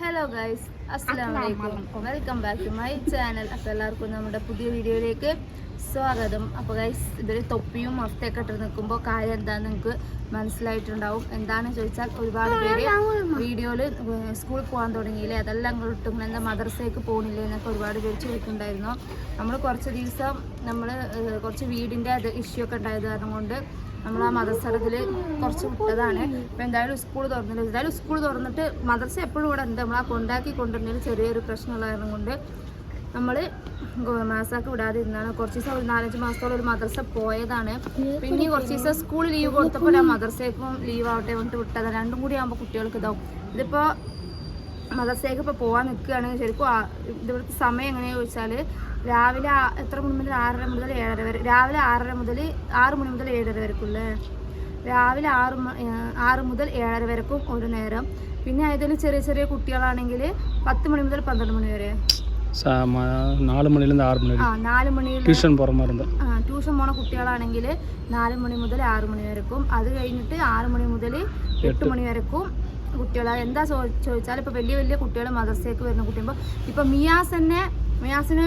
Hello guys അസ്സാം വലൈക്കും welcome back to my channel അപ്പോൾ എല്ലാവർക്കും നമ്മുടെ പുതിയ വീഡിയോയിലേക്ക് സ്വാഗതം. അപ്പോൾ ഗൈസ് ഇവർ തൊപ്പിയും മഫ്തയൊക്കെ ഇട്ട് നിൽക്കുമ്പോൾ കാര്യം എന്താണെന്ന് നിങ്ങൾക്ക് മനസ്സിലായിട്ടുണ്ടാവും. എന്താണെന്ന് ചോദിച്ചാൽ ഒരുപാട് പേര് വീഡിയോയിൽ സ്കൂളിൽ പോകാൻ തുടങ്ങിയില്ലേ? അതെല്ലാം കിട്ടും എന്താ മദർസയ്ക്ക് പോകുന്നില്ലേ എന്നൊക്കെ ഒരുപാട് പേര് ചോദിക്കുന്നുണ്ടായിരുന്നു. നമ്മൾ കുറച്ച് ദിവസം നമ്മൾ കുറച്ച് വീടിന്റെ അത് ഇഷ്യൂ ഒക്കെ ഉണ്ടായത് കാരണം കൊണ്ട് നമ്മൾ ആ മദർസടത്തിൽ കുറച്ച് വിട്ടതാണ്. അപ്പോൾ എന്തായാലും സ്കൂൾ തുറന്നില്ല. എന്തായാലും സ്കൂൾ തുറന്നിട്ട് മദർസ എപ്പോഴും ഇവിടെ ഉണ്ട്. നമ്മൾ ആ കൊണ്ടാക്കി കൊണ്ടുവരുന്നതിൽ ചെറിയൊരു പ്രശ്നമുള്ള കാരണം കൊണ്ട് നമ്മൾ മാസാക്ക് വിടാതെ ഇരുന്നാണ്. കുറച്ച് ദിവസം ഒരു നാലഞ്ച് മാസത്തോളം ഒരു മദർസ പോയതാണ്. പിന്നെ കുറച്ച് ദിവസം സ്കൂൾ ലീവ് കൊടുത്തപ്പോൾ ആ മദർസയ്ക്കും ലീവ് ആവട്ടെ വന്നിട്ട് വിട്ടതാണ്. രണ്ടും കൂടി ആകുമ്പോൾ കുട്ടികൾക്ക് ഇതാവും. ഇതിപ്പോൾ മദർസയ്ക്ക് ഇപ്പോൾ പോകാൻ നിൽക്കുകയാണെങ്കിൽ ശരിക്കും ആ- ഇവിടുത്തെ സമയം എങ്ങനെയാണെന്ന് ചോദിച്ചാൽ രാവിലെ ആ- എത്ര മണി മുതൽ ആറര മുതൽ ഏഴര വരെ രാവിലെ ആറര മുതൽ ആറ് മണി മുതൽ ഏഴര വരെക്കുള്ളേ രാവിലെ ആറ് മ- ഏഹ് ആറ് മുതൽ ഏഴര വരെക്കും ഒരു നേരം പിന്നെ അതിൽ ചെറിയ ചെറിയ കുട്ടികളാണെങ്കിൽ പത്ത് മണി മുതൽ പന്ത്രണ്ട് മണി വരെ ச ம நாலு மணிலேருந்து ஆறு மணி ആ നാല് മണിയിൽ டியூஷன் போகிற மாதிரி இருந்தால் ആ, ട്യൂഷൻ പോണ കുട്ടികളാണെങ്കിൽ നാല് മണി മുതൽ ആറ് മണി വരെക്കും അത് കഴിഞ്ഞിട്ട് ആറ് മണി മുതൽ എട്ട് മണി വരെക്കും കുട്ടികൾ എന്താ ചോദിച്ചാൽ ഇപ്പോൾ വലിയ വലിയ കുട്ടികൾ മദർസയ്ക്ക് വരുന്ന കുട്ടിയുമ്പോൾ ഇപ്പോൾ മിയാസ് തന്നെ മിയാസിന്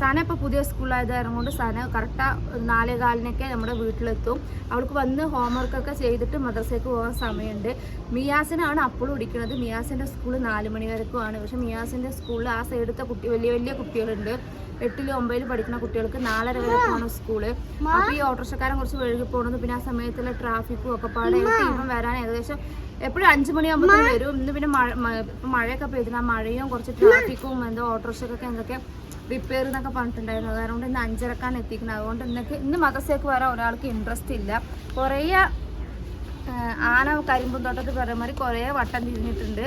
സന ഇപ്പോൾ പുതിയ സ്കൂളിലായത് കാരണം കൊണ്ട് സന കറക്റ്റ് നാലേ കാലിനൊക്കെ നമ്മുടെ വീട്ടിലെത്തും. അവൾക്ക് വന്ന് ഹോംവർക്കൊക്കെ ചെയ്തിട്ട് മദ്രസയ്ക്ക് പോകാൻ സമയമുണ്ട്. മിയാസിനാണ് അപ്പോഴും ഇടിക്കുന്നത് മിയാസിന്റെ സ്കൂൾ നാല് മണി വരെക്കുമാണ് പക്ഷേ മിയാസിന്റെ സ്കൂളിൽ ആ സൈഡത്തെ കുട്ടി വലിയ വലിയ കുട്ടികളുണ്ട്. എട്ടിലും ഒമ്പതിലും പഠിക്കുന്ന കുട്ടികൾക്ക് നാലര വരെ പോകണം സ്കൂൾ. അപ്പൊ ഈ ഓട്ടോറിക്ഷക്കാരൻ കുറച്ച് വഴുകി പോകണത് പിന്നെ ആ സമയത്തുള്ള ട്രാഫിക്കും ഒക്കെ പാടെ ഇവൻ വരാൻ ഏകദേശം എപ്പോഴും അഞ്ചു മണിയാകുമ്പോൾ വരും. ഇന്ന് പിന്നെ മഴ മഴയൊക്കെ പെയ്തിന് ആ മഴയും കുറച്ച് ട്രാഫിക്കും എന്തോ ഓട്ടോറിക്ഷക്കൊക്കെ എന്തൊക്കെ റിപ്പയർ എന്നൊക്കെ പറഞ്ഞിട്ടുണ്ടായിരുന്നു. അതുകൊണ്ട് ഇന്ന് അഞ്ചരക്കാൻ എത്തിക്കുന്നത്. അതുകൊണ്ട് ഇന്നൊക്കെ ഇന്ന് മദർസയ്ക്ക് വരാൻ ഒരാൾക്ക് ഇൻട്രസ്റ്റ് ഇല്ല. കുറേ ആന കരിമ്പും തോട്ടത്തിൽ പറയുന്ന മാതിരി കുറേ വട്ടം തിരിഞ്ഞിട്ടുണ്ട്.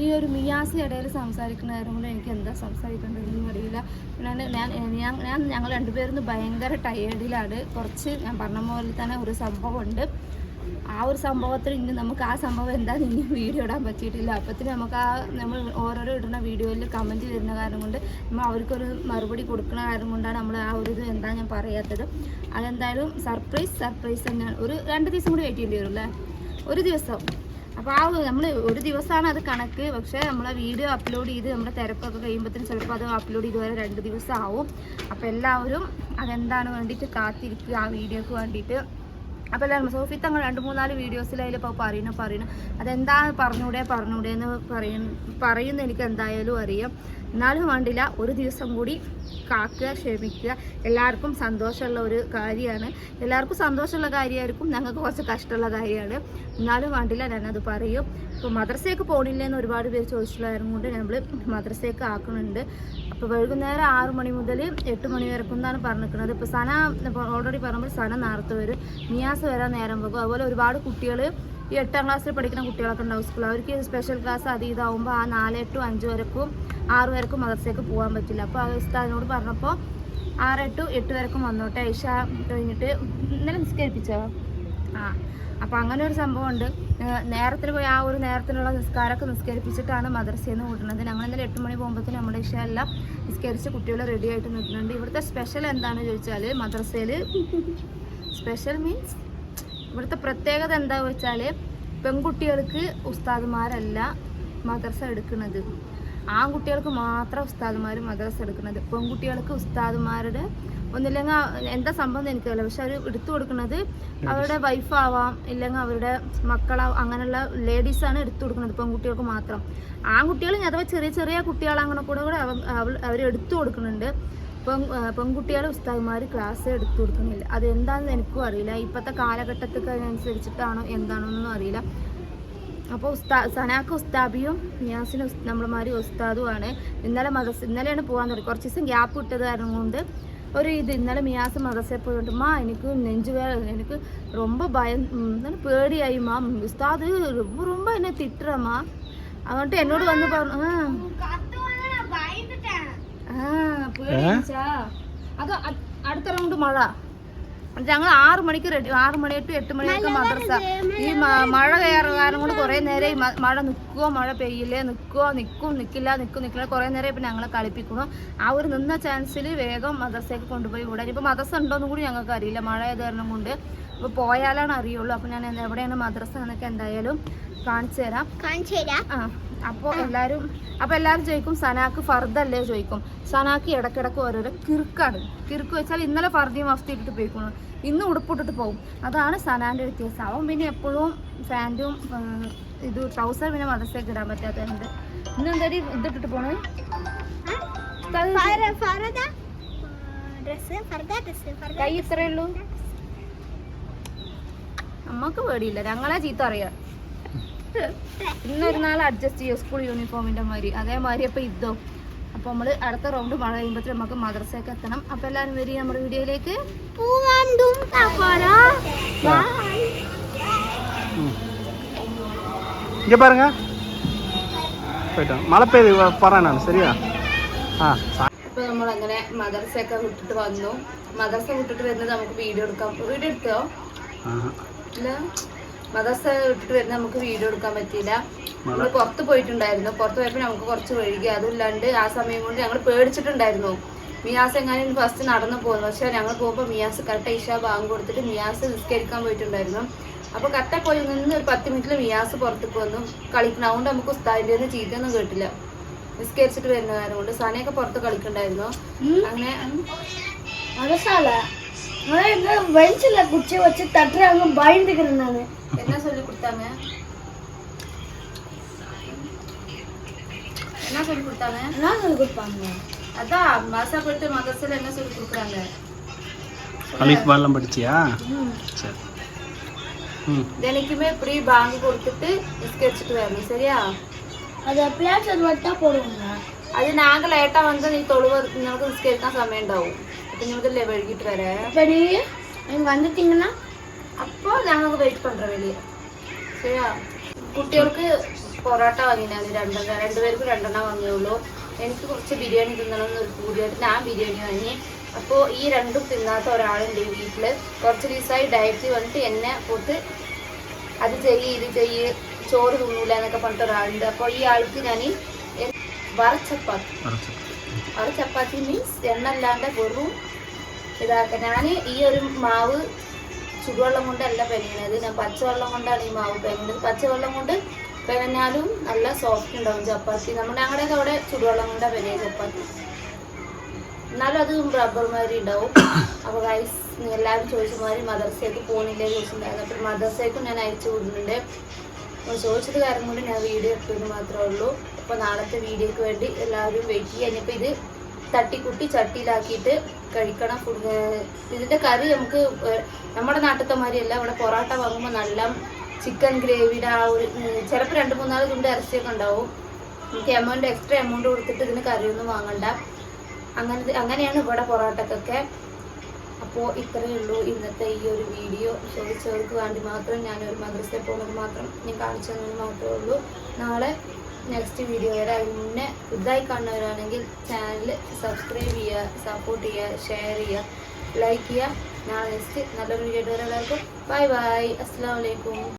ഈ ഒരു മിയാസ് ഇടയിൽ സംസാരിക്കുന്ന കാര്യം കൊണ്ട് എനിക്ക് എന്താ സംസാരിക്കേണ്ടതെന്നും അറിയില്ല. പിന്നെ ഞാൻ ഞാൻ ഞാൻ ഞങ്ങൾ രണ്ടുപേരും ഭയങ്കര ടയേർഡിലാണ് കുറച്ച് ഞാൻ പറഞ്ഞ പോലെ തന്നെ ഒരു സംഭവമുണ്ട്. ആ ഒരു സംഭവത്തിൽ ഇനി നമുക്ക് ആ സംഭവം എന്താന്ന് ഇനി വീഡിയോ ഇടാൻ പറ്റിയിട്ടില്ല. അപ്പത്തിന് നമുക്ക് ആ നമ്മൾ ഓരോരോ ഇടുന്ന വീഡിയോയിൽ കമന്റ് വരുന്ന കാരണം കൊണ്ട് നമ്മൾ അവർക്കൊരു മറുപടി കൊടുക്കുന്ന കാരണം കൊണ്ടാണ് നമ്മൾ ആ ഒരു ഇത് എന്താ ഞാൻ പറയാത്തത്. അതെന്തായാലും സർപ്രൈസ് സർപ്രൈസ് തന്നെയാണ് ഒരു രണ്ട് ദിവസം കൂടി വെയിറ്റ് ചെയ്യേണ്ടി വരും അല്ലേ? ഒരു ദിവസം. അപ്പോൾ ആ നമ്മൾ ഒരു ദിവസമാണ് അത് കണക്ക്. പക്ഷേ നമ്മളെ വീഡിയോ അപ്ലോഡ് ചെയ്ത് നമ്മുടെ തിരക്കൊക്കെ കഴിയുമ്പോഴത്തേനും ചിലപ്പോൾ അത് അപ്ലോഡ് ചെയ്ത് വരെ രണ്ട് ദിവസം ആവും. അപ്പോൾ എല്ലാവരും അതെന്താണ് വേണ്ടിയിട്ട് കാത്തിരിക്കുക ആ വീഡിയോക്ക് വേണ്ടിയിട്ട്. അപ്പോൾ എല്ലാവരും സോഫി തങ്ങൾ രണ്ട് മൂന്നാൽ വീഡിയോസിലായാലും ഇപ്പോൾ പറയണ പറയണ. അതെന്താ പറഞ്ഞൂടെ പറഞ്ഞൂടെ എന്ന് പറയുന്ന പറയുന്ന എനിക്ക് എന്തായാലും അറിയാം. എന്നാലും വേണ്ടില്ല ഒരു ദിവസം കൂടി കാക്കുക ക്ഷമിക്കുക. എല്ലാവർക്കും സന്തോഷമുള്ള ഒരു കാര്യമാണ്. എല്ലാവർക്കും സന്തോഷമുള്ള കാര്യമായിരിക്കും. ഞങ്ങൾക്ക് കുറച്ച് കഷ്ടമുള്ള കാര്യമാണ്. എന്നാലും വേണ്ടില്ല ഞാനത് പറയും. ഇപ്പോൾ മദ്രസയൊക്കെ പോകണില്ലെന്ന് ഒരുപാട് പേര് ചോദിച്ചിട്ടുള്ളതായിരുന്നു കൊണ്ട് നമ്മൾ മദ്രസയൊക്കെ ആക്കുന്നുണ്ട് അപ്പോൾ വൈകുന്നേരം ആറ് മണി മുതൽ എട്ട് മണി വരെക്കും എന്നാണ് പറഞ്ഞിരിക്കുന്നത്. ഇപ്പോൾ സന ഓൾറെഡി പറയുമ്പോൾ സന നേരത്തെ വരും. നിയാസ് വരാൻ നേരം പോകും അതുപോലെ ഒരുപാട് കുട്ടികൾ ഈ എട്ടാം ക്ലാസ്സിൽ പഠിക്കുന്ന കുട്ടികളൊക്കെ ഉണ്ടാവും സ്കൂൾ അവർക്ക് സ്പെഷ്യൽ ക്ലാസ് അത് ഇതാവുമ്പോൾ ആ നാല് ടു അഞ്ച് വരെക്കും ആറ് വരെക്കും മദർസയ്ക്ക് പോകാൻ പറ്റില്ല. അപ്പോൾ ആ ഉസ്താദിനോട് പറഞ്ഞപ്പോൾ ആറ് ടു എട്ട് വരെക്കും വന്നോട്ടെ ഐഷ കഴിഞ്ഞിട്ട് ഇന്നലെ നിസ്കരിപ്പിച്ചോ? ആ. അപ്പോൾ അങ്ങനെ ഒരു സംഭവമുണ്ട്. ഉണ്ട് നേരത്തിന് പോയി ആ ഒരു നേരത്തിനുള്ള നിസ്കാരമൊക്കെ നിസ്കരിപ്പിച്ചിട്ടാണ് മദർസേന്ന് നിന്ന് വിടുന്നത്. ഞങ്ങൾ ഇന്നലെ എട്ട് മണി പോകുമ്പോഴത്തേനും നമ്മുടെ ഇഷ എല്ലാം നിസ്കരിച്ച് കുട്ടികൾ റെഡി ആയിട്ട് നിൽക്കുന്നുണ്ട്. ഇവിടുത്തെ സ്പെഷ്യൽ എന്താണെന്ന് ചോദിച്ചാൽ മദ്രസയിൽ സ്പെഷ്യൽ മീൻസ് ഇവിടുത്തെ പ്രത്യേകത എന്താ വെച്ചാൽ പെൺകുട്ടികൾക്ക് ഉസ്താദുമാരല്ല മദ്രസ എടുക്കുന്നത്. ആൺകുട്ടികൾക്ക് മാത്രം ഉസ്താദുമാർ മദ്രസ എടുക്കുന്നത്. പെൺകുട്ടികൾക്ക് ഉസ്താദുമാരുടെ ഒന്നില്ലെങ്കിൽ എന്താ സംഭവം എന്ന് എനിക്കറിയില്ല. പക്ഷെ അവർ എടുത്തു കൊടുക്കുന്നത് അവരുടെ വൈഫാവാം ഇല്ലെങ്കിൽ അവരുടെ മക്കളാവും അങ്ങനെയുള്ള ലേഡീസാണ് എടുത്തു കൊടുക്കുന്നത് പെൺകുട്ടികൾക്ക് മാത്രം. ആൺകുട്ടികൾ അഥവാ ചെറിയ ചെറിയ കുട്ടികൾ അങ്ങനെ കൂടെ കൂടെ അവർ എടുത്തു കൊടുക്കുന്നുണ്ട്. പെൺ പെൺകുട്ടികളെ ഉസ്താദുമാർ ക്ലാസ് എടുത്തു കൊടുക്കുന്നില്ല. അത് എന്താണെന്ന് എനിക്കും അറിയില്ല. ഇപ്പോഴത്തെ കാലഘട്ടത്തൊക്കെ എന്താണോ ഒന്നും അറിയില്ല. അപ്പോൾ ഉസ്താ സനാക്ക് ഉസ്താബിയും നിയാസിന് നമ്മളുമാരി ഉസ്താദുമാണ് ഇന്നലെ മദർസ് ഇന്നലെയാണ് പോകാൻ തുടങ്ങി കുറച്ച് ദിവസം ഗ്യാപ്പ് ഇട്ടത് കാരണം കൊണ്ട് ഒരു ഇത് ഇന്നലെ മിയാസ് മദർസയിൽ പോയിട്ട് മാ എനിക്ക് നെഞ്ചുവേദന എനിക്ക് ரொம்ப ഭയം ഉം, എന്താണ് പേടിയായി മാ ഉസ്താദ് ரொம்ப ரொம்ப എന്നെ തിട്ടുറമാ അതുകൊണ്ട് എന്നോട് വന്ന് പറഞ്ഞു ആ ആ പേടിച്ചാ അത് അ- അടുത്ത റൗണ്ട് മഴ ഞങ്ങൾ ആറു മണിക്ക് റെഡി ആറു മണി ടു എട്ട് മണിയൊക്കെ മദ്രസ. ഈ മഴ കയറുക കാരണം കൊണ്ട് കുറേ നേരം മഴ നിൽക്കുമോ മഴ പെയ്യില്ലേ നിൽക്കുമോ നിൽക്കും നിൽക്കില്ല നിൽക്കും നിൽക്കില്ല കുറേ നേരം ഇപ്പം ഞങ്ങളെ കളിപ്പിക്കണം ആ ഒരു നിന്ന ചാൻസിൽ വേഗം മദ്രസയ്ക്ക് കൊണ്ടുപോയി വിടാൻ. ഇപ്പം മദ്രസ ഉണ്ടോയെന്നും കൂടി ഞങ്ങൾക്ക് അറിയില്ല. മഴ ആയത് കാരണം കൊണ്ട്. ഇപ്പോൾ പോയാലാണ് അറിയുള്ളൂ. അപ്പോൾ ഞാൻ എവിടെയാണ് മദ്രസ എന്നൊക്കെ എന്തായാലും കാണിച്ചു തരാം. കാണിച്ചു തരാം. ആ. അപ്പോൾ എല്ലാവരും അപ്പോൾ എല്ലാവരും ചോദിക്കും സനാക്ക് ഫർദല്ലേ ചോദിക്കും. സനാക്ക് ഇടക്കിടക്ക് ഓരോരോ കിറുക്കാണ്. കിർക്ക് വെച്ചാൽ ഇന്നലെ ഫർദിയും മഫ്തി ഇട്ടിട്ട് പോയിക്കുന്നു ഇന്ന് ഉടുപ്പിട്ടിട്ട് പോകും അതാണ് സനാന്റെ വ്യത്യാസം അവൻ പിന്നെ എപ്പോഴും പാന്റും ഇത് ട്രൗസർ പിന്നെ മനസ്സിലേക്ക് ഇടാൻ പറ്റാത്തതുണ്ട് ഇന്ന് എന്തായാലും ഇതിട്ടിട്ട് പോണേ? കൈ ഇത്രയേ ഉള്ളൂ? നമ്മക്ക് പേടിയില്ല. ഞങ്ങളെ ചീത്ത അറിയാം ഇന്നൊരു നാൾ അഡ്ജസ്റ്റ് ചെയ്യും സ്കൂൾ യൂണിഫോമിന്റെ മാതിരി അതേമാതിരി അപ്പൊ ഇതോ അപ്പൊ നമ്മള് അടുത്ത റൗണ്ട് മഴ കഴിയുമ്പോഴത്തേക്ക് നമുക്ക് മദ്രസയൊക്കെ എത്തണം അപ്പൊ എല്ലാരും വരി നമ്മുടെ വീഡിയോയിലേക്ക് இங்கே பாருங்க போயிட்டோம் மழை பெய்யுது போகிறேன் நான் சரியா ஆ അപ്പൊ നമ്മൾ അങ്ങനെ മദർസയൊക്കെ വിട്ടിട്ട് വന്നു മദർസ വിട്ടിട്ട് വരുന്നത് നമുക്ക് വീഡിയോ എടുക്കാം വീഡിയോ എടുത്തോ ஆஹா. ഇല്ല മതസ്ഥലം വിട്ടിട്ട് വരുന്ന നമുക്ക് വീഡിയോ എടുക്കാൻ പറ്റിയില്ല. നമ്മൾ പുറത്ത് പോയിട്ടുണ്ടായിരുന്നു. പുറത്ത് പോയപ്പോൾ നമുക്ക് കുറച്ച് വഴുകി അതുമില്ലാണ്ട് ആ സമയം കൊണ്ട് ഞങ്ങൾ പേടിച്ചിട്ടുണ്ടായിരുന്നു. മിയാസ് എങ്ങാനും ഫസ്റ്റ് നടന്നു പോകുന്നു. പക്ഷെ ഞങ്ങൾ പോകുമ്പോൾ മിയാസ് കറക്റ്റ് ഇഷ ബാങ്ക് കൊടുത്തിട്ട് മിയാസ് നിസ്കരിക്കാൻ പോയിട്ടുണ്ടായിരുന്നു. അപ്പോൾ കറക്റ്റ് പോയി നിന്ന് ഒരു പത്ത് മിനിറ്റിൽ മിയാസ് പുറത്തേക്ക് വന്നു. കളിക്കണം. അതുകൊണ്ട് നമുക്ക് ഉസ്താദിന്റെ നിന്ന് ചീത്തയൊന്നും കേട്ടില്ല. നിസ്കരിച്ചിട്ട് വരുന്ന കാരണം കൊണ്ട് സനയൊക്കെ പുറത്ത് കളിക്കണ്ടായിരുന്നു. അങ്ങനെ മനസ്സാല കുറിച്ച് വെച്ച് തട്ടരങ്ങ് ഭയം என்ன சொல்லி கொடுத்தாங்க என்ன சொல்லி கொடுத்தாங்க என்ன சொல்லி கொடுப்பாங்க அதான் மசா போயிட்டு மதரசால என்ன சொல்லி கொடுக்குறாங்க அலிஃப் பால்லாம் படிச்சியா சரி ம் தினைக்குமே இப்படி பாங்கு கொடுத்துட்டு நிஸ்கரிச்சுட்டு வரணும் சரியா அது எப்பயாச்சும் அது வட்டா போடுவாங்க അത് നാങ്ക ലേട്ടാ വന്ന് നീ തൊഴുവ് നിനക്ക് നിസ്കരിക്കാൻ സമയം ഉണ്ടാവും അപ്പൊ നീ മുതലേ വൈകിട്ട് വരെ இப்போ അപ്പൊ ഞങ്ങൾക്ക് വെയിറ്റ് പണ്ട വെളിയ ശരിയാ? കുട്ടികൾക്ക് പൊറോട്ട വാങ്ങിയാൽ രണ്ടെണ്ണം രണ്ടുപേർക്ക് രണ്ടെണ്ണം വാങ്ങിയുള്ളൂ. എനിക്ക് കുറച്ച് ബിരിയാണി തിന്നണം എന്നൊരു കൂടിയായിട്ട് ഞാൻ ബിരിയാണി വാങ്ങി. അപ്പോൾ ഈ രണ്ടും തിന്നാത്ത ഒരാളുണ്ട് വീട്ടിൽ കുറച്ച് ദിവസമായി ഡയറ്റ് വന്നിട്ട് എന്നെ പോട്ട് അത് ചെയ്യ് ഇത് ചെയ്യ് ചോറ് തിന്നൂല എന്നൊക്കെ പറഞ്ഞിട്ട് ഒരാളുണ്ട്. അപ്പോൾ ഈ ആൾക്ക് ഞാൻ വറ ചപ്പാത്തി. വറ ചപ്പാത്തി. മീൻസ് എണ്ണല്ലാണ്ട് വെറും ഇതാക്കാം. ഞാൻ ഈ ഒരു മാവ് ചുടുവെള്ളം കൊണ്ടല്ല പെനയണത് ഞാൻ പച്ചവെള്ളം കൊണ്ടാണ് ഈ മാവ് പെനുന്നത് പച്ചവെള്ളം കൊണ്ട് പെനഞ്ഞാലും നല്ല സോഫ്റ്റ് ഉണ്ടാവും ചപ്പാത്തി. നമ്മുടെ ഞങ്ങളുടെയൊക്കെ അവിടെ ചുടുവെള്ളം കൊണ്ടാണ് പെനയ ചപ്പാത്തി. എന്നാലും അത് റബ്ബർ മാതിരി ഉണ്ടാവും. അപ്പോൾ ഗൈസ് എല്ലാവരും ചോദിച്ച മാതിരി മദർസയ്ക്ക് പോകുന്നില്ലേ ചോദിച്ചിട്ടുണ്ടായിരുന്നു. അപ്പോൾ മദർസയ്ക്കും ഞാൻ അയച്ചു വിടുന്നുണ്ട് ചോദിച്ചത് കാര്യം കൊണ്ട് ഞാൻ വീഡിയോ എടുത്തത് മാത്രമേ ഉള്ളൂ. അപ്പോൾ നാളത്തെ വീഡിയോക്ക് വേണ്ടി എല്ലാവരും വെയിറ്റ് ചെയ്യുക. ഇനിയിപ്പോൾ ഇത് തട്ടിക്കുട്ടി ചട്ടിയിലാക്കിയിട്ട് കഴിക്കണം ഫുഡ് ഇതിന്റെ കറി നമുക്ക് നമ്മുടെ നാട്ടിലത്തെ മാതിരിയല്ല. ഇവിടെ പൊറോട്ട വാങ്ങുമ്പോൾ നല്ല ചിക്കൻ ഗ്രേവിയുടെ ആ ഒരു ചിലപ്പോൾ രണ്ട് മൂന്നാൽ തുണ്ട് ഇറച്ചിയൊക്കെ ഉണ്ടാവും. നമുക്ക് എമൗണ്ട് എക്സ്ട്രാ എമൗണ്ട് കൊടുത്തിട്ട് ഇതിന് കറിയൊന്നും വാങ്ങണ്ട. അങ്ങനെ അങ്ങനെയാണ് ഇവിടെ പൊറോട്ടക്കൊക്കെ. അപ്പോൾ ഇത്രയേ ഉള്ളൂ ഇന്നത്തെ ഈ ഒരു വീഡിയോ. ചോദിച്ചവർക്ക് വേണ്ടി മാത്രം ഞാനൊരു മദ്രസയിൽ പോകുന്നത് മാത്രം ഞാൻ കാണിച്ചു തന്നത് മാത്രമേ ഉള്ളൂ. നാളെ നെക്സ്റ്റ് വീഡിയോ വരെ മുന്നേ ഇതായി കാണുന്നവരാണെങ്കിൽ ചാനൽ സബ്സ്ക്രൈബ് ചെയ്യുക സപ്പോർട്ട് ചെയ്യുക ഷെയർ ചെയ്യുക ലൈക്ക് ചെയ്യുക. നാളെ നെക്സ്റ്റ് നല്ലൊരു വീഡിയോ വരെ എല്ലാവർക്കും. ബൈ ബൈ അസ്സാം വലൈക്കും